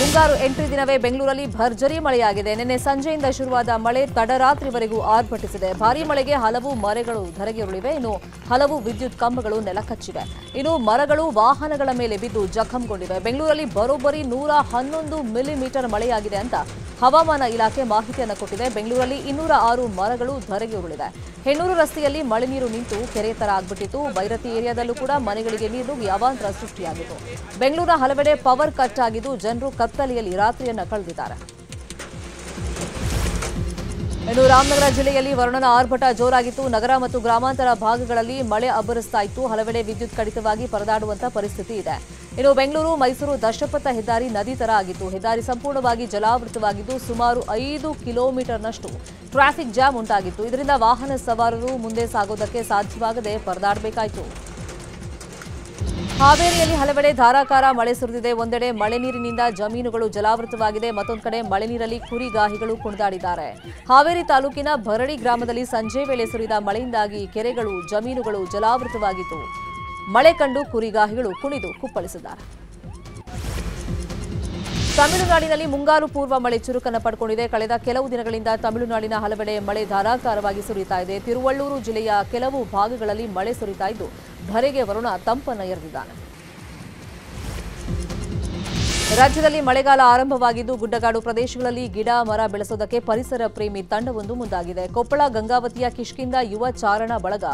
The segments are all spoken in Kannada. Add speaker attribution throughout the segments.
Speaker 1: ಮುಂಗಾರು ಎಂಟ್ರಿ ದಿನವೇ ಬೆಂಗಳೂರಲ್ಲಿ ಭರ್ಜರಿ ಮಳೆಯಾಗಿದೆ. ನಿನ್ನೆ ಸಂಜೆಯಿಂದ ಶುರುವಾದ ಮಳೆ ತಡರಾತ್ರಿವರೆಗೂ ಆರ್ಭಟಿಸಿದೆ. ಭಾರೀ ಮಳೆಗೆ ಹಲವು ಮರಗಳು ಧರೆಗೆರುಳಿವೆ ಇನ್ನು ಹಲವು ವಿದ್ಯುತ್ ಕಂಬಗಳು ನೆಲಕಚ್ಚಿವೆ. ಇನ್ನು ಮರಗಳು ವಾಹನಗಳ ಮೇಲೆ ಬಿದ್ದು ಜಖಂಗೊಂಡಿವೆ. ಬೆಂಗಳೂರಲ್ಲಿ ಬರೋಬ್ಬರಿ ನೂರ ಹನ್ನೊಂದು ಮಿಲಿಮೀಟರ್ ಮಳೆಯಾಗಿದೆ ಅಂತ ಹವಾಮಾನ ಇಲಾಖೆ ಮಾಹಿತಿಯನ್ನು ಕೊಟ್ಟಿದೆ. ಬೆಂಗಳೂರಲ್ಲಿ ಇನ್ನೂರ ಆರು ಮರಗಳು ಧರೆಗೆ ಉರುಳಿದೆ. ಹೆಣ್ಣೂರು ರಸ್ತೆಯಲ್ಲಿ ಮಳೆ ನೀರು ನಿಂತು ಕೆರೆ ತರ ಆಗ್ಬಿಟ್ಟಿತ್ತು. ಬೈರತಿ ಏರಿಯಾದಲ್ಲೂ ಕೂಡ ಮನೆಗಳಿಗೆ ನೀರು ಯಾವಾಂತರ ಸೃಷ್ಟಿಯಾಗಿತ್ತು. ಬೆಂಗಳೂರಿನ ಹಲವೆಡೆ ಪವರ್ ಕಟ್ ಆಗಿದ್ದು ಜನರು ಕತ್ತಲೆಯಲ್ಲಿ ರಾತ್ರಿಯನ್ನು ಕಳೆದಿದ್ದಾರೆ. ಇನ್ನು ರಾಮನಗರ ಜಿಲ್ಲೆಯಲ್ಲಿ ವರುಣನ ಆರ್ಭಟ ಜೋರಾಗಿತ್ತು. ನಗರ ಮತ್ತು ಗ್ರಾಮಾಂತರ ಭಾಗಗಳಲ್ಲಿ ಮಳೆ ಅಬ್ಬರಿಸ್ತಾ ಇತ್ತು. ಹಲವೆಡೆ ವಿದ್ಯುತ್ ಕಡಿತವಾಗಿ ಪರದಾಡುವಂತ ಪರಿಸ್ಥಿತಿ ಇದೆ. ಇನ್ನು ಬೆಂಗಳೂರು, ಮೈಸೂರು ದಶಪಥ ಹೆದ್ದಾರಿ ನದಿ ತರ ಆಗಿತ್ತು. ಹೆದ್ದಾರಿ ಸಂಪೂರ್ಣವಾಗಿ ಜಲಾವೃತವಾಗಿದ್ದು ಸುಮಾರು ಐದು ಕಿಲೋಮೀಟರ್ನಷ್ಟು ಟ್ರಾಫಿಕ್ ಜಾಮ್ ಉಂಟಾಗಿತ್ತು. ಇದರಿಂದ ವಾಹನ ಸವಾರರು ಮುಂದೆ ಸಾಗೋದಕ್ಕೆ ಸಾಧ್ಯವಾಗದೆ ಪರದಾಡಬೇಕಾಯಿತು. ಹಾವೇರಿಯಲ್ಲಿ ಹಲವೆಡೆ ಧಾರಾಕಾರ ಮಳೆ ಸುರಿದಿದೆ. ಒಂದೆಡೆ ಮಳೆ ನೀರಿನಿಂದ ಜಮೀನುಗಳು ಜಲಾವೃತವಾಗಿದೆ. ಮತ್ತೊಂದು ಕಡೆ ಮಳೆ ನೀರಲ್ಲಿ ಕುರಿಗಾಹಿಗಳು ಕುಣಿದಾಡಿದ್ದಾರೆ. ಹಾವೇರಿ ತಾಲೂಕಿನ ಭರಡಿ ಗ್ರಾಮದಲ್ಲಿ ಸಂಜೆ ವೇಳೆ ಸುರಿದ ಮಳೆಯಿಂದಾಗಿ ಕೆರೆಗಳು, ಜಮೀನುಗಳು ಜಲಾವೃತವಾಗಿತ್ತು. ಮಳೆ ಕಂಡು ಕುರಿಗಾಹಿಗಳು ಕುಣಿದು ಕುಪ್ಪಳಿಸಿದ್ದಾರೆ. ತಮಿಳುನಾಡಿನಲ್ಲಿ ಮುಂಗಾರು ಪೂರ್ವ ಮಳೆ ಚುರುಕನ್ನು ಪಡ್ಕೊಂಡಿದೆ. ಕಳೆದ ಕೆಲವು ದಿನಗಳಿಂದ ತಮಿಳುನಾಡಿನ ಹಲವೆಡೆ ಮಳೆ ಧಾರಾಕಾರವಾಗಿ ಸುರಿತಾ ಇದೆ. ತಿರುವಳ್ಳೂರು ಜಿಲ್ಲೆಯ ಕೆಲವು ಭಾಗಗಳಲ್ಲಿ ಮಳೆ ಸುರಿತಾ ಇದ್ದು, ಧರೆಗೆ ವರುಣ ತಂಪನ್ನು ಎರೆದಿದ್ದಾನೆ. ರಾಜ್ಯದಲ್ಲಿ ಮಳೆಗಾಲ ಆರಂಭವಾಗಿದ್ದು, ಗುಡ್ಡಗಾಡು ಪ್ರದೇಶಗಳಲ್ಲಿ ಗಿಡ, ಮರ ಬೆಳೆಸೋದಕ್ಕೆ ಪರಿಸರ ಪ್ರೇಮಿ ತಂಡವೊಂದು ಮುಂದಾಗಿದೆ. Koppal ಗಂಗಾವತಿಯ Kishkinda Yuva Charana Balaga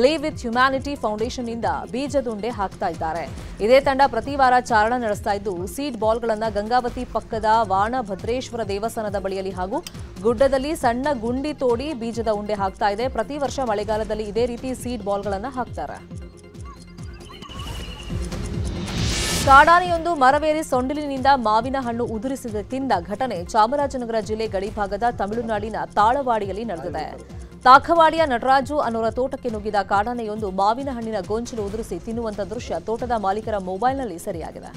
Speaker 1: live with humanity ಫೌಂಡೇಶನ್ನಿಂದ ಬೀಜದುಂಡೆ ಹಾಕ್ತಾ ಇದ್ದಾರೆ. ಇದೇ ತಂಡ ಪ್ರತಿ ವಾರ ಚಾರಣ ನಡೆಸ್ತಾ ಇದ್ದು, ಸೀಡ್ ಬಾಲ್ಗಳನ್ನು ಗಂಗಾವತಿ ಪಕ್ಕದ ವಾಣಭದ್ರೇಶ್ವರ ದೇವಸ್ಥಾನದ ಬಳಿಯಲ್ಲಿ ಹಾಗೂ ಗುಡ್ಡದಲ್ಲಿ ಸಣ್ಣ ಗುಂಡಿ ತೋಡಿ ಬೀಜದ ಉಂಡೆ ಹಾಕ್ತಾ ಇದೆ. ಪ್ರತಿ ವರ್ಷ ಮಳೆಗಾಲದಲ್ಲಿ ಇದೇ ರೀತಿ ಸೀಡ್ ಬಾಲ್ಗಳನ್ನು ಹಾಕ್ತಾರೆ. ಕಾಡಾನೆಯೊಂದು ಮರವೇರಿ ಸೊಂಡಿಲಿನಿಂದ ಮಾವಿನ ಹಣ್ಣು ಉದುರಿಸಿದ ತಿಂದ ಘಟನೆ ಚಾಮರಾಜನಗರ ಜಿಲ್ಲೆ ಗಡಿಭಾಗದ ತಮಿಳುನಾಡಿನ ತಾಳವಾಡಿಯಲ್ಲಿ ನಡೆದಿದೆ. ತಾಖವಾಡಿಯ ನಟರಾಜು ಅನ್ನೋರ ತೋಟಕ್ಕೆ ನುಗ್ಗಿದ ಕಾಡಾನೆಯೊಂದು ಮಾವಿನ ಹಣ್ಣಿನ ಗೊಂಚಲು ಉದುರಿಸಿ ತಿನ್ನುವಂತ ದೃಶ್ಯ ತೋಟದ ಮಾಲೀಕರ ಮೊಬೈಲ್ನಲ್ಲಿ ಸೆರೆಯಾಗಿದೆ.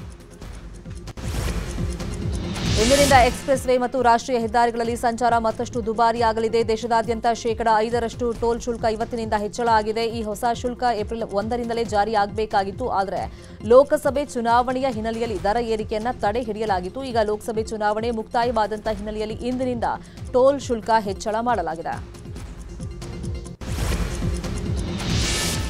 Speaker 1: ಇಂದಿನಿಂದ ಎಕ್ಸ್ಪ್ರೆಸ್ ವೇ ಮತ್ತು ರಾಷ್ಟ್ರೀಯ ಹೆದ್ದಾರಿಗಳಲ್ಲಿ ಸಂಚಾರ ಮತ್ತಷ್ಟು ದುಬಾರಿಯಾಗಲಿದೆ. ದೇಶದಾದ್ಯಂತ ಶೇಕಡಾ ಐದರಷ್ಟು ಟೋಲ್ ಶುಲ್ಕ ಇವತ್ತಿನಿಂದ ಹೆಚ್ಚಳ ಆಗಿದೆ. ಈ ಹೊಸ ಶುಲ್ಕ ಏಪ್ರಿಲ್ ಒಂದರಿಂದಲೇ ಜಾರಿಯಾಗಬೇಕಾಗಿತ್ತು ಆದರೆ ಲೋಕಸಭೆ ಚುನಾವಣೆಯ ಹಿನ್ನೆಲೆಯಲ್ಲಿ ದರ ಏರಿಕೆಯನ್ನು ತಡೆ ಹಿಡಿಯಲಾಗಿತ್ತು. ಈಗ ಲೋಕಸಭೆ ಚುನಾವಣೆ ಮುಕ್ತಾಯವಾದಂತಹ ಹಿನ್ನೆಲೆಯಲ್ಲಿ ಇಂದಿನಿಂದ ಟೋಲ್ ಶುಲ್ಕ ಹೆಚ್ಚಳ ಮಾಡಲಾಗಿದೆ.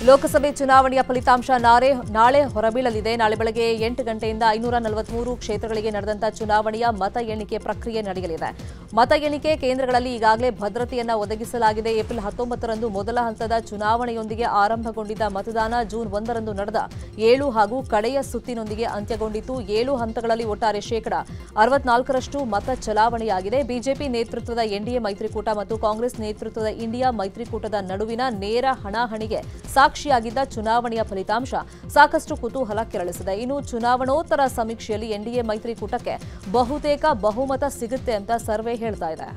Speaker 1: ಲೋಕಸಭೆ ಚುನಾವಣೆಯ ಫಲಿತಾಂಶ ನಾಳೆ ನಾಳೆ ಹೊರಬೀಳಲಿದೆ. ನಾಳೆ ಬೆಳಗ್ಗೆ ಎಂಟು ಗಂಟೆಯಿಂದ ಐನೂರ ನಲವತ್ಮೂರು ಕ್ಷೇತ್ರಗಳಿಗೆ ನಡೆದಂತ ಚುನಾವಣೆಯ ಮತ ಎಣಿಕೆ ಪ್ರಕ್ರಿಯೆ ನಡೆಯಲಿದೆ. ಮತ ಎಣಿಕೆ ಕೇಂದ್ರಗಳಲ್ಲಿ ಈಗಾಗಲೇ ಭದ್ರತೆಯನ್ನು ಒದಗಿಸಲಾಗಿದೆ. ಏಪ್ರಿಲ್ ಹತ್ತೊಂಬತ್ತರಂದು ಮೊದಲ ಹಂತದ ಚುನಾವಣೆಯೊಂದಿಗೆ ಆರಂಭಗೊಂಡಿದ್ದ ಮತದಾನ ಜೂನ್ ಒಂದರಂದು ನಡೆದ ಏಳು ಹಾಗೂ ಕಡೆಯ ಸುತ್ತಿನೊಂದಿಗೆ ಅಂತ್ಯಗೊಂಡಿತು ಏಳು ಹಂತಗಳಲ್ಲಿ ಒಟ್ಟಾರೆ ಶೇಕಡ ಅರವತ್ನಾಲ್ಕರಷ್ಟು ಮತ ಚಲಾವಣೆಯಾಗಿದೆ. ಬಿಜೆಪಿ ನೇತೃತ್ವದ ಎನ್ಡಿಎ ಮೈತ್ರಿಕೂಟ ಮತ್ತು ಕಾಂಗ್ರೆಸ್ ನೇತೃತ್ವದ ಇಂಡಿಯಾ ಮೈತ್ರಿಕೂಟದ ನಡುವಿನ ನೇರ ಹಣಾಹಣಿಗೆ ಸಾಕ್ಷಿಯಾಗಿದ್ದ ಚುನಾವಣೆಯ ಫಲಿತಾಂಶ ಸಾಕಷ್ಟು ಕುತೂಹಲ ಕೆರಳಿಸಿದೆ. ಇನ್ನು ಚುನಾವಣೋತ್ತರ ಸಮೀಕ್ಷೆಯಲ್ಲಿ ಎನ್ಡಿಎ ಮೈತ್ರಿಕೂಟಕ್ಕೆ ಬಹುತೇಕ ಬಹುಮತ ಸಿಗುತ್ತೆ ಅಂತ ಸರ್ವೆ ಹೇಳ್ತಾ ಇದೆ.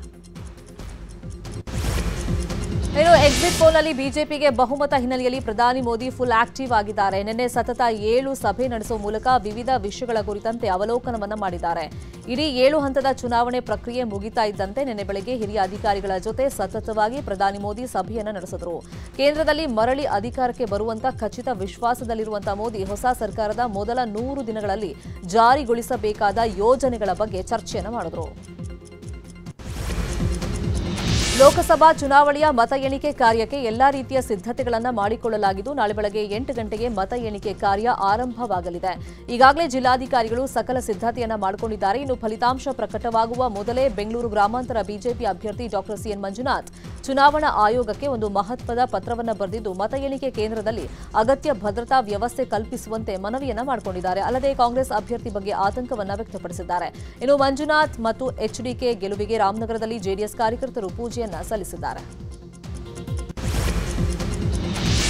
Speaker 1: ಇನ್ನು ಎಕ್ಸಿಟ್ ಪೋಲ್ನಲ್ಲಿ ಬಿಜೆಪಿಗೆ ಬಹುಮತ ಹಿನ್ನೆಲೆಯಲ್ಲಿ ಪ್ರಧಾನಿ ಮೋದಿ ಫುಲ್ ಆಕ್ಟಿವ್ ಆಗಿದ್ದಾರೆ. ನಿನ್ನೆ ಸತತ ಏಳು ಸಭೆ ನಡೆಸುವ ಮೂಲಕ ವಿವಿಧ ವಿಷಯಗಳ ಕುರಿತಂತೆ ಅವಲೋಕನವನ್ನು ಮಾಡಿದ್ದಾರೆ. ಇಡೀ ಏಳು ಹಂತದ ಚುನಾವಣೆ ಪ್ರಕ್ರಿಯೆ ಮುಗಿತಾ ಇದ್ದಂತೆ ನಿನ್ನೆ ಬೆಳಗ್ಗೆ ಹಿರಿಯ ಅಧಿಕಾರಿಗಳ ಜೊತೆ ಸತತವಾಗಿ ಪ್ರಧಾನಿ ಮೋದಿ ಸಭೆಯನ್ನು ನಡೆಸಿದರು. ಕೇಂದ್ರದಲ್ಲಿ ಮರಳಿ ಅಧಿಕಾರಕ್ಕೆ ಬರುವಂತ ಖಚಿತ ವಿಶ್ವಾಸದಲ್ಲಿರುವಂತಹ ಮೋದಿ ಹೊಸ ಸರ್ಕಾರದ ಮೊದಲ ನೂರು ದಿನಗಳಲ್ಲಿ ಜಾರಿಗೊಳಿಸಬೇಕಾದ ಯೋಜನೆಗಳ ಬಗ್ಗೆ ಚರ್ಚೆಯನ್ನು ಮಾಡಿದರು. ಲೋಕಸಭಾ ಚುನಾವಣೆಯ ಮತ ಎಣಿಕೆ ಕಾರ್ಯಕ್ಕೆ ಎಲ್ಲಾ ರೀತಿಯ ಸಿದ್ಧತೆಗಳನ್ನು ಮಾಡಿಕೊಳ್ಳಲಾಗಿದ್ದು, ನಾಳೆ ಬೆಳಗ್ಗೆ ಎಂಟು ಗಂಟೆಗೆ ಮತ ಎಣಿಕೆ ಕಾರ್ಯ ಆರಂಭವಾಗಲಿದೆ. ಈಗಾಗಲೇ ಜಿಲ್ಲಾಧಿಕಾರಿಗಳು ಸಕಲ ಸಿದ್ಧತೆಯನ್ನು ಮಾಡಿಕೊಂಡಿದ್ದಾರೆ. ಇನ್ನು ಫಲಿತಾಂಶ ಪ್ರಕಟವಾಗುವ ಮೊದಲೇ ಬೆಂಗಳೂರು ಗ್ರಾಮಾಂತರ ಬಿಜೆಪಿ ಅಭ್ಯರ್ಥಿ ಡಾಕ್ಟರ್ ಸಿಎನ್ ಮಂಜುನಾಥ್ ಚುನಾವಣಾ ಆಯೋಗಕ್ಕೆ ಒಂದು ಮಹತ್ವದ ಪತ್ರವನ್ನು ಬರೆದಿದ್ದು ಮತ ಎಣಿಕೆ ಕೇಂದ್ರದಲ್ಲಿ ಅಗತ್ಯ ಭದ್ರತಾ ವ್ಯವಸ್ಥೆ ಕಲ್ಪಿಸುವಂತೆ ಮನವಿಯನ್ನ ಮಾಡಿಕೊಂಡಿದ್ದಾರೆ. ಅಲ್ಲದೆ ಕಾಂಗ್ರೆಸ್ ಅಭ್ಯರ್ಥಿ ಬಗ್ಗೆ ಆತಂಕವನ್ನ ವ್ಯಕ್ತಪಡಿಸಿದ್ದಾರೆ. ಇನ್ನು ಮಂಜುನಾಥ್ ಮತ್ತು ಎಚ್ಡಿಕೆ ಗೆಲುವಿಗೆ ರಾಮನಗರದಲ್ಲಿ ಜೆಡಿಎಸ್ ಕಾರ್ಯಕರ್ತರು ಪೂಜೆಯನ್ನ ಸಲ್ಲಿಸಿದ್ದಾರೆ.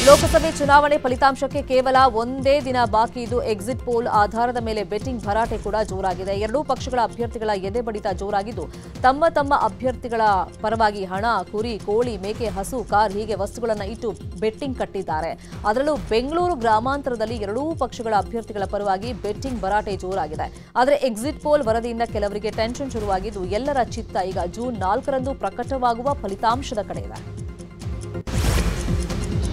Speaker 1: ಲೋಕಸಭೆ ಚುನಾವಣೆ ಫಲಿತಾಂಶಕ್ಕೆ ಕೇವಲ ಒಂದೇ ದಿನ ಬಾಕಿ ಇದ್ದು ಎಕ್ಸಿಟ್ ಪೋಲ್ ಆಧಾರದ ಮೇಲೆ ಬೆಟ್ಟಿಂಗ್ ಭರಾಟೆ ಕೂಡ ಜೋರಾಗಿದೆ. ಎರಡೂ ಪಕ್ಷಗಳ ಅಭ್ಯರ್ಥಿಗಳ ಎದೆ ಬಡಿತ ಜೋರಾಗಿದ್ದು ತಮ್ಮ ತಮ್ಮ ಅಭ್ಯರ್ಥಿಗಳ ಪರವಾಗಿ ಹಣ, ಕುರಿ, ಕೋಳಿ, ಮೇಕೆ, ಹಸು, ಕಾರ್ ಹೀಗೆ ವಸ್ತುಗಳನ್ನು ಇಟ್ಟು ಬೆಟ್ಟಿಂಗ್ ಕಟ್ಟಿದ್ದಾರೆ. ಅದರಲ್ಲೂ ಬೆಂಗಳೂರು ಗ್ರಾಮಾಂತರದಲ್ಲಿ ಎರಡೂ ಪಕ್ಷಗಳ ಅಭ್ಯರ್ಥಿಗಳ ಪರವಾಗಿ ಬೆಟ್ಟಿಂಗ್ ಭರಾಟೆ ಜೋರಾಗಿದೆ. ಆದರೆ ಎಕ್ಸಿಟ್ ಪೋಲ್ ವರದಿಯಿಂದ ಕೆಲವರಿಗೆ ಟೆನ್ಷನ್ ಶುರುವಾಗಿದ್ದು ಎಲ್ಲರ ಚಿತ್ತ ಈಗ ಜೂನ್ ನಾಲ್ಕರಂದು ಪ್ರಕಟವಾಗುವ ಫಲಿತಾಂಶದ ಕಡೆ ಇದೆ.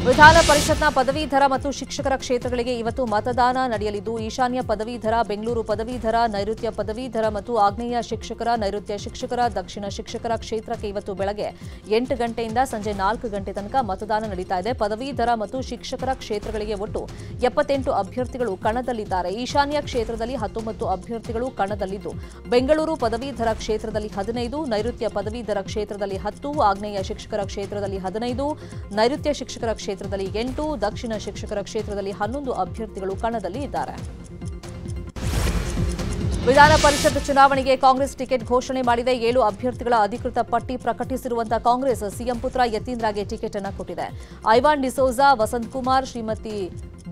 Speaker 1: ವಿಧಾನ ಪರಿಷತ್ನ ಪದವೀಧರ ಮತ್ತು ಶಿಕ್ಷಕರ ಕ್ಷೇತ್ರಗಳಿಗೆ ಇವತ್ತು ಮತದಾನ ನಡೆಯಲಿದ್ದು, ಈಶಾನ್ಯ ಪದವೀಧರ, ಬೆಂಗಳೂರು ಪದವೀಧರ, ನೈಋತ್ಯ ಪದವೀಧರ ಮತ್ತು ಆಗ್ನೇಯ ಶಿಕ್ಷಕರ, ನೈಋತ್ಯ ಶಿಕ್ಷಕರ, ದಕ್ಷಿಣ ಶಿಕ್ಷಕರ ಕ್ಷೇತ್ರಕ್ಕೆ ಇವತ್ತು ಬೆಳಗ್ಗೆ ಎಂಟು ಗಂಟೆಯಿಂದ ಸಂಜೆ ನಾಲ್ಕು ಗಂಟೆ ತನಕ ಮತದಾನ ನಡೀತಾ ಇದೆ. ಪದವೀಧರ ಮತ್ತು ಶಿಕ್ಷಕರ ಕ್ಷೇತ್ರಗಳಿಗೆ ಒಟ್ಟು ಎಪ್ಪತ್ತೆಂಟು ಅಭ್ಯರ್ಥಿಗಳು ಕಣದಲ್ಲಿದ್ದಾರೆ. ಈಶಾನ್ಯ ಕ್ಷೇತ್ರದಲ್ಲಿ ಹತ್ತೊಂಬತ್ತು ಅಭ್ಯರ್ಥಿಗಳು ಕಣದಲ್ಲಿದ್ದು, ಬೆಂಗಳೂರು ಪದವೀಧರ ಕ್ಷೇತ್ರದಲ್ಲಿ ಹದಿನೈದು, ನೈಋತ್ಯ ಪದವೀಧರ ಕ್ಷೇತ್ರದಲ್ಲಿ ಹತ್ತು, ಆಗ್ನೇಯ ಶಿಕ್ಷಕರ ಕ್ಷೇತ್ರದಲ್ಲಿ ಹದಿನೈದು, ನೈಋತ್ಯ ಶಿಕ್ಷಕರ ಕ್ಷೇತ್ರದಲ್ಲಿ ಎಂಟು, ದಕ್ಷಿಣ ಶಿಕ್ಷಕರ ಕ್ಷೇತ್ರದಲ್ಲಿ ಹನ್ನೊಂದು ಅಭ್ಯರ್ಥಿಗಳು ಕಣದಲ್ಲಿ ಇದ್ದಾರೆ. ವಿಧಾನ ಪರಿಷತ್ ಚುನಾವಣೆಗೆ ಕಾಂಗ್ರೆಸ್ ಟಿಕೆಟ್ ಘೋಷಣೆ ಮಾಡಿದೆ. ಏಳು ಅಭ್ಯರ್ಥಿಗಳ ಅಧಿಕೃತ ಪಟ್ಟಿ ಪ್ರಕಟಿಸಿರುವಂತಹ ಕಾಂಗ್ರೆಸ್ ಸಿಎಂ ಪುತ್ರ ಯತೀಂದ್ರಗೆ ಟಿಕೆಟ್ ಅನ್ನು ಕೊಟ್ಟಿದೆ. ಐವಾನ್ ಡಿಸೋಜಾ, ವಸಂತ್ ಕುಮಾರ್, ಶ್ರೀಮತಿ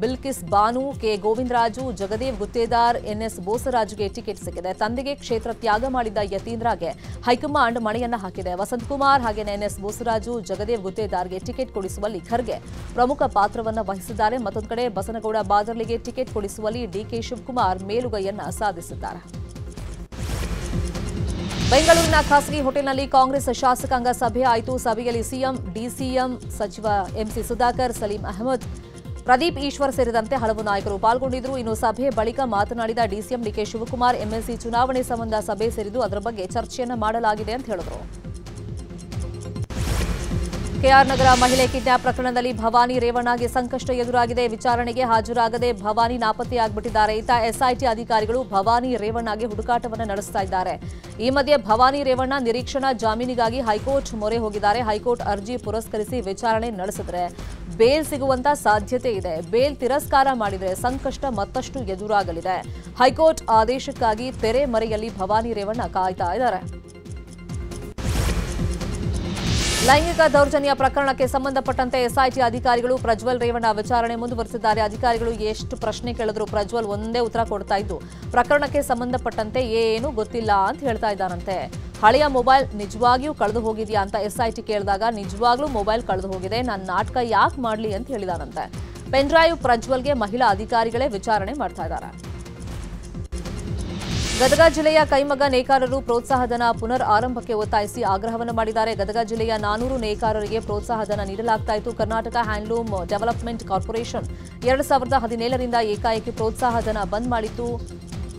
Speaker 1: ಬಿಲ್ಕಿಸ್ ಬಾನು ಕೆ ಗೋವಿಂದರಾಜು, ಜಗದೇವ್ ಗುತ್ತೇದಾರ್, ಎನ್ಎಸ್ ಬೋಸರಾಜುಗೆ ಟಿಕೆಟ್ ಸಿಕ್ಕಿದೆ. ತಂದೆಗೆ ಕ್ಷೇತ್ರ ತ್ಯಾಗ ಮಾಡಿದ ಯತೀಂದ್ರಗೆ ಹೈಕಮಾಂಡ್ ಮಣೆಯನ್ನ ಹಾಕಿದೆ. ವಸಂತಕುಮಾರ್ ಹಾಗೆಯೇ ಎನ್ಎಸ್ ಬೋಸರಾಜು, ಜಗದೇವ್ ಗುತ್ತೇದಾರ್ಗೆ ಟಿಕೆಟ್ ಕೊಡಿಸುವಲ್ಲಿ ಖರ್ಗೆ ಪ್ರಮುಖ ಪಾತ್ರವನ್ನು ವಹಿಸಿದ್ದಾರೆ. ಮತ್ತೊಂದು ಕಡೆ ಬಸನಗೌಡ ಬಾದರ್ಲಿಗೆ ಟಿಕೆಟ್ ಕೊಡಿಸುವಲ್ಲಿ ಡಿಕೆ ಶಿವಕುಮಾರ್ ಮೇಲುಗೈಯನ್ನ ಸಾಧಿಸಿದ್ದಾರೆ. ಬೆಂಗಳೂರಿನ ಖಾಸಗಿ ಹೋಟೆಲ್ನಲ್ಲಿ ಕಾಂಗ್ರೆಸ್ ಶಾಸಕಾಂಗ ಸಭೆ ಆಯಿತು. ಸಭೆಯಲ್ಲಿ ಸಿಎಂ, ಡಿಸಿಎಂ ಸಚಿವ ಎಂಸಿ ಸುಧಾಕರ್, ಸಲೀಂ ಅಹಮದ್ ಪ್ರದೀಪ್ ಈಶ್ವರ್ ಸೇರಿದಂತೆ ಹಲವು ನಾಯಕರು ಪಾಲ್ಗೊಂಡಿದ್ದರು. ಇನ್ನು ಸಭೆ ಬಳಿಕ ಮಾತನಾಡಿದ ಡಿಸಿಎಂ ಡಿಕೆ ಶಿವಕುಮಾರ್ ಎಂಎಸ್ಸಿ ಚುನಾವಣೆ ಸಂಬಂಧ ಸಭೆ ಸೇರಿದ್ದು ಅದರ ಬಗ್ಗೆ ಚರ್ಚೆಯನ್ನು ಮಾಡಲಾಗಿದೆ ಅಂತ ಹೇಳಿದರು. ಕೆಆರ್ ನಗರ ಮಹಿಳೆ ಕಿಡ್ನಾಪ್ ಪ್ರಕರಣದಲ್ಲಿ ಭವಾನಿ ರೇವಣ್ಣಗೆ ಸಂಕಷ್ಟ ಎದುರಾಗಿದೆ. ವಿಚಾರಣೆಗೆ ಹಾಜರಾಗದೆ ಭವಾನಿ ನಾಪತ್ತೆಯಾಗ್ಬಿಟ್ಟಿದ್ದಾರೆ ಇತ್ತ ಎಸ್ಐಟಿ ಅಧಿಕಾರಿಗಳು ಭವಾನಿ ರೇವಣ್ಣಗೆ ಹುಡುಕಾಟವನ್ನು ನಡೆಸ್ತಾ ಇದ್ದಾರೆ. ಈ ಮಧ್ಯೆ ಭವಾನಿ ರೇವಣ್ಣ ನಿರೀಕ್ಷಣಾ ಜಾಮೀನಿಗಾಗಿ ಹೈಕೋರ್ಟ್ ಮೊರೆ ಹೋಗಿದ್ದಾರೆ. ಹೈಕೋರ್ಟ್ ಅರ್ಜಿ ಪುರಸ್ಕರಿಸಿ ವಿಚಾರಣೆ ನಡೆಸಿದ್ರೆ ಬೇಲ್ ಸಿಗುವಂತ ಸಾಧ್ಯತೆ ಇದೆ. ಬೇಲ್ ತಿರಸ್ಕಾರ ಮಾಡಿದರೆ ಸಂಕಷ್ಟ ಮತ್ತಷ್ಟು ಎದುರಾಗಲಿದೆ. ಹೈಕೋರ್ಟ್ ಆದೇಶಕ್ಕಾಗಿ ತೆರೆ ಮರೆಯಲ್ಲಿ ಭವಾನಿ ರೇವಣ್ಣ ಕಾಯ್ತಾ ಇದ್ದಾರೆ. ಲೈಂಗಿಕ ದೌರ್ಜನ್ಯ ಪ್ರಕರಣಕ್ಕೆ ಸಂಬಂಧಪಟ್ಟಂತೆ ಎಸ್ಐಟಿ ಅಧಿಕಾರಿಗಳು ಪ್ರಜ್ವಲ್ ರೇವಣ್ಣ ವಿಚಾರಣೆ ಮುಂದುವರೆಸಿದ್ದಾರೆ. ಅಧಿಕಾರಿಗಳು ಎಷ್ಟು ಪ್ರಶ್ನೆ ಕೇಳಿದ್ರು ಪ್ರಜ್ವಲ್ ಒಂದೇ ಉತ್ತರ ಕೊಡ್ತಾ ಇದ್ದು, ಪ್ರಕರಣಕ್ಕೆ ಸಂಬಂಧಪಟ್ಟಂತೆ ಏನು ಗೊತ್ತಿಲ್ಲ ಅಂತ ಹೇಳ್ತಾ ಇದ್ದಾರಂತೆ. ಹಳೆಯ ಮೊಬೈಲ್ ನಿಜವಾಗಿಯೂ ಕಳೆದು ಹೋಗಿದೆಯಾ ಅಂತ ಎಸ್ಐಟಿ ಕೇಳಿದಾಗ, ನಿಜವಾಗ್ಲೂ ಮೊಬೈಲ್ ಕಳೆದು ಹೋಗಿದೆ ನಾನು ನಾಟಕ ಯಾಕೆ ಮಾಡಲಿ ಅಂತ ಹೇಳಿದಾರಂತೆ. ಪೆನ್ಡ್ರೈವ್ ಪ್ರಜ್ವಲ್ಗೆ ಮಹಿಳಾ ಅಧಿಕಾರಿಗಳೇ ವಿಚಾರಣೆ ಮಾಡ್ತಾ ಇದ್ದಾರೆ. ಗದಗ ಜಿಲ್ಲೆಯ ಕೈಮಗ ನೇಕಾರರು ಪ್ರೋತ್ಸಾಹಧನ ಪುನರ್ ಆರಂಭಕ್ಕೆ ಒತ್ತಾಯಿಸಿ ಆಗ್ರಹವನ್ನು ಮಾಡಿದ್ದಾರೆ. ಗದಗ ಜಿಲ್ಲೆಯ ನಾನೂರು ನೇಕಾರರಿಗೆ ಪ್ರೋತ್ಸಾಹಧನ ನೀಡಲಾಗ್ತಾ ಇತ್ತು. ಕರ್ನಾಟಕ ಹ್ಯಾಂಡ್ಲೂಮ್ ಡೆವಲಪ್ಮೆಂಟ್ ಕಾರ್ಪೊರೇಷನ್ ಎರಡು ಸಾವಿರದ ಹದಿನೇಳರಿಂದ ಏಕಾಏಕಿ ಪ್ರೋತ್ಸಾಹಧನ ಬಂದ್ ಮಾಡಿತ್ತು.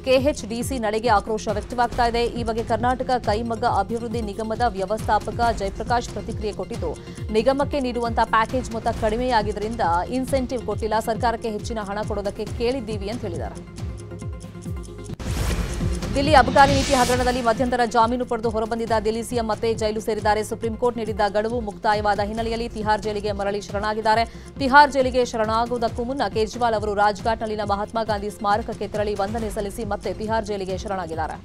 Speaker 1: ಕೆಎಚ್ಡಿಸಿ ನಡೆಗೆ ಆಕ್ರೋಶ ವ್ಯಕ್ತವಾಗ್ತಾ ಇದೆ. ಈ ಬಗ್ಗೆ ಕರ್ನಾಟಕ ಕೈಮಗ್ಗ ಅಭಿವೃದ್ಧಿ ನಿಗಮದ ವ್ಯವಸ್ಥಾಪಕ ಜಯಪ್ರಕಾಶ್ ಪ್ರತಿಕ್ರಿಯೆ ಕೊಟ್ಟಿದ್ದು, ನಿಗಮಕ್ಕೆ ನೀಡುವಂತಹ ಪ್ಯಾಕೇಜ್ ಮೊತ್ತ ಕಡಿಮೆಯಾಗಿದ್ದರಿಂದ ಇನ್ಸೆಂಟಿವ್ ಕೊಟ್ಟಿಲ್ಲ. ಸರ್ಕಾರಕ್ಕೆ ಹೆಚ್ಚಿನ ಹಣ ಕೊಡೋದಕ್ಕೆ ಕೇಳಿದ್ದೀವಿ ಅಂತ ಹೇಳಿದ್ದಾರೆ. ದಿಲ್ಲಿ ಅಬಕಾರಿ ನೀತಿ ಹಗರಣದಲ್ಲಿ ಮಧ್ಯಂತರ ಜಾಮೀನು ಪಡೆದು ಹೊರಬಂದಿದ್ದ ದಿಲ್ಲಿ ಸಿಎಂ ಮತ್ತೆ ಜೈಲು ಸೇರಿದ್ದಾರೆ. ಸುಪ್ರೀಂ ಕೋರ್ಟ್ ನೀಡಿದ್ದ ಗಡುವು ಮುಕ್ತಾಯವಾದ ಹಿನ್ನೆಲೆಯಲ್ಲಿ ತಿಹಾರ್ ಜೈಲಿಗೆ ಮರಳಿ ಶರಣಾಗಿದ್ದಾರೆ. ತಿಹಾರ್ ಜೈಲಿಗೆ ಶರಣಾಗುವುದಕ್ಕೂ ಮುನ್ನ ಕೇಜ್ರಿವಾಲ್ ಅವರು ರಾಜ್ಘಾಟ್ನಲ್ಲಿನ ಮಹಾತ್ಮ ಗಾಂಧಿ ಸ್ಮಾರಕಕ್ಕೆ ತೆರಳಿ ವಂದನೆ ಸಲ್ಲಿಸಿ ಮತ್ತೆ ತಿಹಾರ್ ಜೈಲಿಗೆ ಶರಣಾಗಿದ್ದಾರೆ.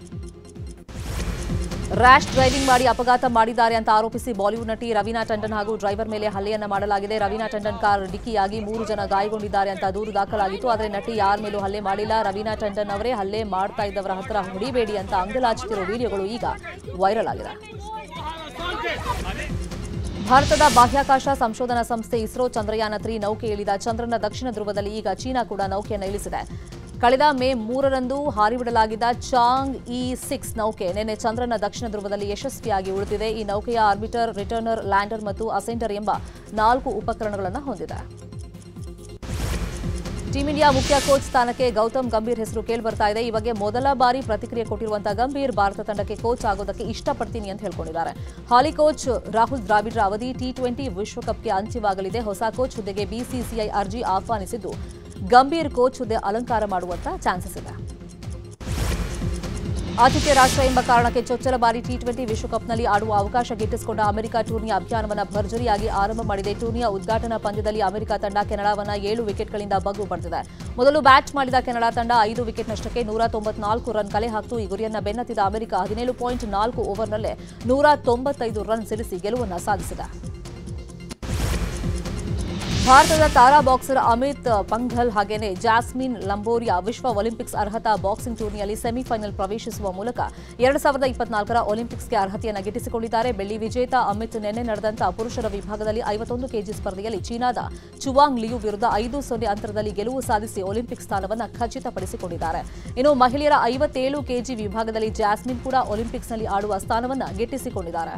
Speaker 1: ರ್ಯಾಶ್ ಡ್ರೈವಿಂಗ್ ಮಾಡಿ ಅಪಘಾತ ಮಾಡಿದ್ದಾರೆ ಅಂತ ಆರೋಪಿಸಿ ಬಾಲಿವುಡ್ ನಟಿ ರವೀನಾ ಟಂಡನ್ ಹಾಗೂ ಡ್ರೈವರ್ ಮೇಲೆ ಹಲ್ಲೆಯನ್ನು ಮಾಡಲಾಗಿದೆ. ರವೀನಾ ಟಂಡನ್ ಕಾರ್ ಡಿಕ್ಕಿಯಾಗಿ ಮೂರು ಜನ ಗಾಯಗೊಂಡಿದ್ದಾರೆ ಅಂತ ದೂರು ದಾಖಲಾಗಿತ್ತು. ಆದರೆ ನಟಿ ಯಾರ ಮೇಲೂ ಹಲ್ಲೆ ಮಾಡಿಲ್ಲ. ರವೀನಾ ಟಂಡನ್ ಅವರೇ ಹಲ್ಲೆ ಮಾಡ್ತಾ ಇದ್ದವರ ಹತ್ರ ಹೊಡಿಬೇಡಿ ಅಂತ ಅಂಗಲಾಚುತ್ತಿರುವ ವಿಡಿಯೋಗಳು ಈಗ ವೈರಲ್ ಆಗಿದೆ ಭಾರತದ ಬಾಹ್ಯಾಕಾಶ ಸಂಶೋಧನಾ ಸಂಸ್ಥೆ ಇಸ್ರೋ ಚಂದ್ರಯಾನ ತ್ರೀ ನೌಕೆ ಇಳಿದ ಚಂದ್ರನ ದಕ್ಷಿಣ ಧ್ರುವದಲ್ಲಿ ಈಗ ಚೀನಾ ಕೂಡ ನೌಕೆಯನ್ನು ಇಳಿಸಿದೆ. ಕಳೆದ ಮೇ ಮೂರರಂದು ಹಾರಿಬಿಡಲಾಗಿದ್ದ ಚಾಂಗ್ ಇ ಸಿಕ್ಸ್ ನೌಕೆ ನಿನ್ನೆ ಚಂದ್ರನ ದಕ್ಷಿಣ ಧ್ರುವದಲ್ಲಿ ಯಶಸ್ವಿಯಾಗಿ ಉಳಿದಿದೆ. ಈ ನೌಕೆಯ ಆರ್ಬಿಟರ್, ರಿಟರ್ನರ್, ಲ್ಯಾಂಡರ್ ಮತ್ತು ಅಸೆಂಟರ್ ಎಂಬ ನಾಲ್ಕು ಉಪಕರಣಗಳನ್ನು ಹೊಂದಿದೆ. ಟೀಂ ಇಂಡಿಯಾ ಮುಖ್ಯ ಕೋಚ್ ಸ್ಥಾನಕ್ಕೆ ಗೌತಮ್ ಗಂಭೀರ್ ಹೆಸರು ಕೇಳಿಬರ್ತಾ ಇದೆ. ಈ ಬಗ್ಗೆ ಮೊದಲ ಬಾರಿ ಪ್ರತಿಕ್ರಿಯೆ ಕೊಟ್ಟಿರುವಂತಹ ಗಂಭೀರ್ ಭಾರತ ತಂಡಕ್ಕೆ ಕೋಚ್ ಆಗೋದಕ್ಕೆ ಇಷ್ಟಪಡ್ತೀನಿ ಅಂತ ಹೇಳ್ಕೊಂಡಿದ್ದಾರೆ. ಹಾಲಿ ಕೋಚ್ ರಾಹುಲ್ ದ್ರಾವಿಡ್ರ ಅವಧಿ ಟಿ ಟ್ವೆಂಟಿ ವಿಶ್ವಕಪ್ಗೆ ಅಂತ್ಯವಾಗಲಿದೆ. ಹೊಸ ಕೋಚ್ ಹುದ್ದೆಗೆ ಬಿಸಿಸಿಐ ಅರ್ಜಿ ಆಹ್ವಾನಿಸಿದ್ದು ಗಂಭೀರ್ ಕೋಚ್ ಹುದ್ದೆ ಅಲಂಕಾರ ಮಾಡುವಂತ ಚಾನ್ಸಸ್ ಇದೆ. ಆತಿಥ್ಯ ರಾಷ್ಟ್ರ ಎಂಬ ಕಾರಣಕ್ಕೆ ಚೊಚ್ಚಲ ಬಾರಿ ಟಿ ಟ್ವೆಂಟಿ ವಿಶ್ವಕಪ್ನಲ್ಲಿ ಆಡುವ ಅವಕಾಶ ಗಿಟ್ಟಿಸಿಕೊಂಡ ಅಮೆರಿಕ ಟೂರ್ನಿಯ ಅಭಿಯಾನವನ್ನು ಭರ್ಜರಿಯಾಗಿ ಆರಂಭ ಮಾಡಿದೆ. ಟೂರ್ನಿಯ ಉದ್ಘಾಟನಾ ಪಂದ್ಯದಲ್ಲಿ ಅಮೆರಿಕ ತಂಡ ಕೆನಡಾವನ್ನ ಏಳು ವಿಕೆಟ್ಗಳಿಂದ ಬಗ್ಗು ಪಡೆದಿದೆ. ಮೊದಲು ಬ್ಯಾಟ್ ಮಾಡಿದ ಕೆನಡಾ ತಂಡ ಐದು ವಿಕೆಟ್ ನಷ್ಟಕ್ಕೆ ನೂರ ತೊಂಬತ್ನಾಲ್ಕು ರನ್ ಕಲೆ ಹಾಕಿತು. ಈ ಗುರಿಯನ್ನು ಬೆನ್ನತ್ತಿದ ಅಮೆರಿಕ ಹದಿನೇಳು ಪಾಯಿಂಟ್ ನಾಲ್ಕು ಓವರ್ನಲ್ಲೇ ನೂರ ತೊಂಬತ್ತೈದು ರನ್ ಸಿಡಿಸಿ ಗೆಲುವನ್ನು ಸಾಧಿಸಿದೆ. ಭಾರತದ ತಾರಾ ಬಾಕ್ಸರ್ ಅಮಿತ್ ಪಂಘಲ್ ಹಾಗೇನೆ ಜಾಸ್ಮಿನ್ ಲಂಬೋರಿಯಾ ವಿಶ್ವ ಒಲಿಂಪಿಕ್ಸ್ ಅರ್ಹತಾ ಬಾಕ್ಸಿಂಗ್ ಟೂರ್ನಿಯಲ್ಲಿ ಸೆಮಿಫೈನಲ್ ಪ್ರವೇಶಿಸುವ ಮೂಲಕ ಎರಡು ಸಾವಿರದ ಇಪ್ಪತ್ನಾಲ್ಕರ ಒಲಿಂಪಿಕ್ಸ್ಗೆ ಅರ್ಹತೆಯನ್ನು ಗಿಟ್ಟಿಸಿಕೊಂಡಿದ್ದಾರೆ. ಬೆಳ್ಳಿ ವಿಜೇತ ಅಮಿತ್ ನಿನ್ನೆ ನಡೆದಂತಹ ಪುರುಷರ ವಿಭಾಗದಲ್ಲಿ ಐವತ್ತೊಂದು ಕೆಜಿ ಸ್ಪರ್ಧೆಯಲ್ಲಿ ಚೀನಾದ ಚುವಾಂಗ್ ಲಿಯು ವಿರುದ್ಧ ಐದು ಸೊನ್ನೆ ಅಂತರದಲ್ಲಿ ಗೆಲುವು ಸಾಧಿಸಿ ಒಲಿಂಪಿಕ್ಸ್ ಸ್ಥಾನವನ್ನು ಖಚಿತಪಡಿಸಿಕೊಂಡಿದ್ದಾರೆ. ಇನ್ನು ಮಹಿಳೆಯರ ಐವತ್ತೇಳು ಕೆಜಿ ವಿಭಾಗದಲ್ಲಿ ಜಾಸ್ಮಿನ್ ಕೂಡ ಒಲಿಂಪಿಕ್ಸ್ನಲ್ಲಿ ಆಡುವ ಸ್ಥಾನವನ್ನು ಗಿಟ್ಟಿಸಿಕೊಂಡಿದ್ದಾರೆ.